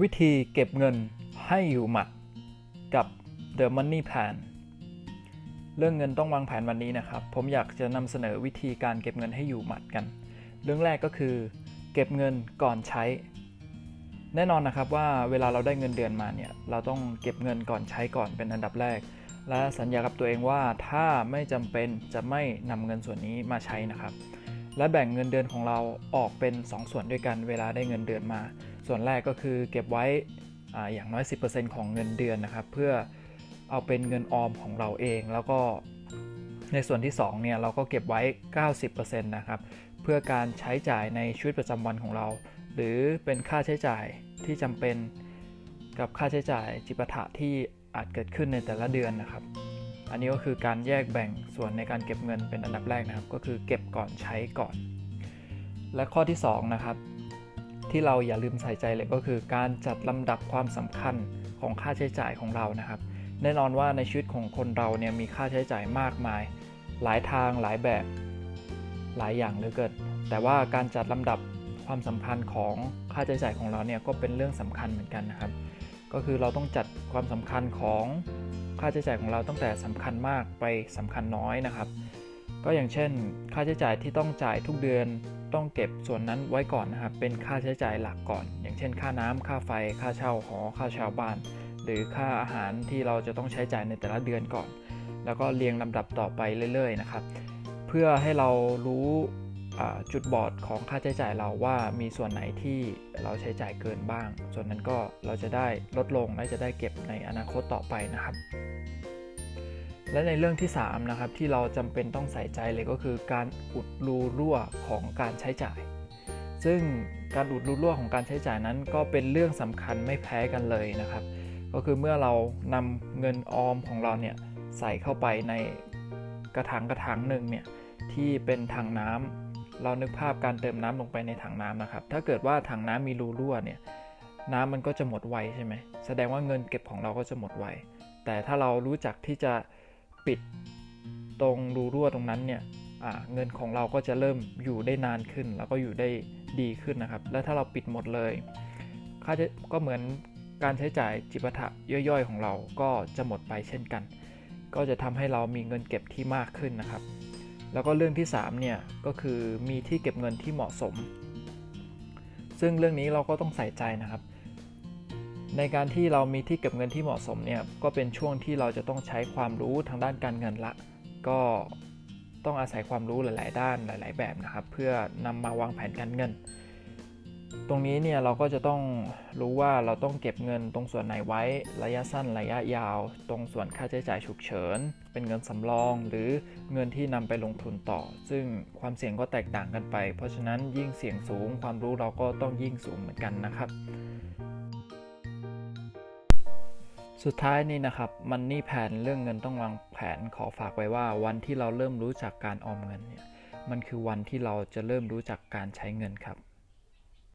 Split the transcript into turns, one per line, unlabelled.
วิธีเก็บเงินให้อยู่หมัดกับ The Money Plan เรื่องเงินต้องวางแผนวันนี้นะครับ ผมอยากจะนำเสนอวิธีการเก็บเงินให้อยู่หมัดกัน เรื่องแรกก็คือ เก็บเงินก่อนใช้ แน่นอนนะครับว่าเวลาเราได้เงินเดือนมาเนี่ย เราต้องเก็บเงินก่อนใช้ก่อนเป็นอันดับแรก และสัญญากับตัวเองว่าถ้าไม่จำเป็นจะไม่นำเงินส่วนนี้มาใช้นะครับ และแบ่งเงินเดือนของเราออกเป็น 2 ส่วนด้วยกันเวลาได้เงินเดือนมา ส่วนแรกก็คือเก็บไว้ออย่างน้อย 10%ของเงินเดือนนะครับ เพื่อเอาเป็นเงินออมของเราเอง แล้วก็ในส่วนที่2เนี่ยเราก็เก็บไว้ 90%นะครับเพื่อการใช้จ่ายในชีวิตประจำวันของเรา หรือเป็นค่าใช้จ่ายที่จำเป็นกับค่าใช้จ่ายจิปาถะที่อาจเกิดขึ้นในแต่ละเดือนนะครับ อันนี้ก็คือการแยกแบ่งส่วนในการเก็บเงินเป็นอันดับแรกนะครับ ก็คือเก็บก่อนใช้ก่อน และข้อที่2นะครับ ที่เราอย่าลืมใส่ใจเลยก็คือ การจัดลำดับความสำคัญของค่าใช้จ่ายของเรานะครับ แน่นอนว่าในชีวิตของคนเราเนี่ยมีค่าใช้จ่ายมากมาย หลายทางหลายแบบหลายอย่างเหลือเกินแต่ว่าการจัดลำดับความสำคัญของค่าใช้จ่ายของเราเนี่ยก็เป็นเรื่องสำคัญเหมือนกันนะครับ ก็คือเราต้องจัดความสำคัญของค่าใช้จ่ายของเราตั้งแต่สำคัญมากไปสำคัญน้อยนะครับ ก็อย่างเช่น ค่าใช้จ่ายที่ต้องจ่ายทุกเดือนต้องเก็บส่วนนั้นไว้ก่อนนะครับ เป็นค่าใช้จ่ายหลักก่อน อย่างเช่น ค่าน้ำค่าไฟ ค่าเช่าหอ ค่าเช่าบ้าน หรือค่าอาหารที่เราจะต้องใช้จ่ายในแต่ละเดือนก่อน แล้วก็เรียงลำดับต่อไปเรื่อยๆนะครับ เพื่อให้เรารู้จุดบอดของค่าใช้จ่ายเราว่ามีส่วนไหนที่เราใช้จ่ายเกินบ้าง ส่วนนั้นก็เราจะได้ลดลงและจะได้เก็บในอนาคตต่อไปนะครับ และในเรื่องที่ 3 นะครับ ที่เราจำเป็นต้องใส่ใจเลยก็คือการอุดรูรั่วของการใช้จ่าย ซึ่งการอุดรูรั่วของการใช้จ่ายนั้น ก็เป็นเรื่องสำคัญไม่แพ้กันเลยนะครับ ก็คือเมื่อเรานำเงินออมของเราเนี่ยใส่เข้าไปในกระถางกระถางหนึ่งเนี่ยที่เป็นถังน้ำเรานึกภาพการเติมน้ำลงไปในถังน้ำนะครับ ถ้าเกิดว่าถังน้ำมีรูรั่วเนี่ยน้ำมันก็จะหมดไวใช่ไหมแสดงว่าเงินเก็บของเราก็จะหมดไวแต่ถ้าเรารู้จักที่จะ ปิดตรงรูรั่วตรงนั้นเนี่ยเงินของเราก็จะเริ่มอยู่ได้นานขึ้น แล้วก็อยู่ได้ดีขึ้นนะครับ และถ้าเราปิดหมดเลยค่าก็เหมือนการใช้จ่ายจิปาถะย่อยๆ ของเราก็จะหมดไปเช่นกัน ก็จะทำให้เรามีเงินเก็บที่มากขึ้นนะครับ แล้วก็เรื่องที่3เนี่ยก็คือมีที่เก็บเงินที่เหมาะสม ซึ่งเรื่องนี้เราก็ต้องใส่ใจนะครับ ในการที่เรามีที่เก็บเงินที่เหมาะสมเนี่ยก็เป็นช่วงที่เราจะต้องใช้ความรู้ทางด้านการเงินละ ก็ต้องอาศัยความรู้หลาย ๆ ด้านหลาย ๆ แบบนะครับ เพื่อนำมาวางแผนการเงิน ตรงนี้เนี่ยเราก็จะต้องรู้ว่าเราต้องเก็บเงินตรงส่วนไหนไว้ระยะสั้นระยะยาว ตรงส่วนค่าใช้จ่ายฉุกเฉิน เป็นเงินสำรอง หรือเงินที่นำไปลงทุนต่อ ซึ่งความเสี่ยงก็แตกต่างกันไป เพราะฉะนั้นยิ่งเสี่ยงสูงความรู้เราก็ต้องยิ่งสูงเหมือนกันนะครับ สุดท้ายนี้นะครับมันนี่แผนเรื่องเงินต้องวางแผนขอฝากไว้ว่า วันที่เราเริ่มรู้จักการออมเงินเนี่ยมันคือวันที่เราจะเริ่มรู้จักการใช้เงินครับ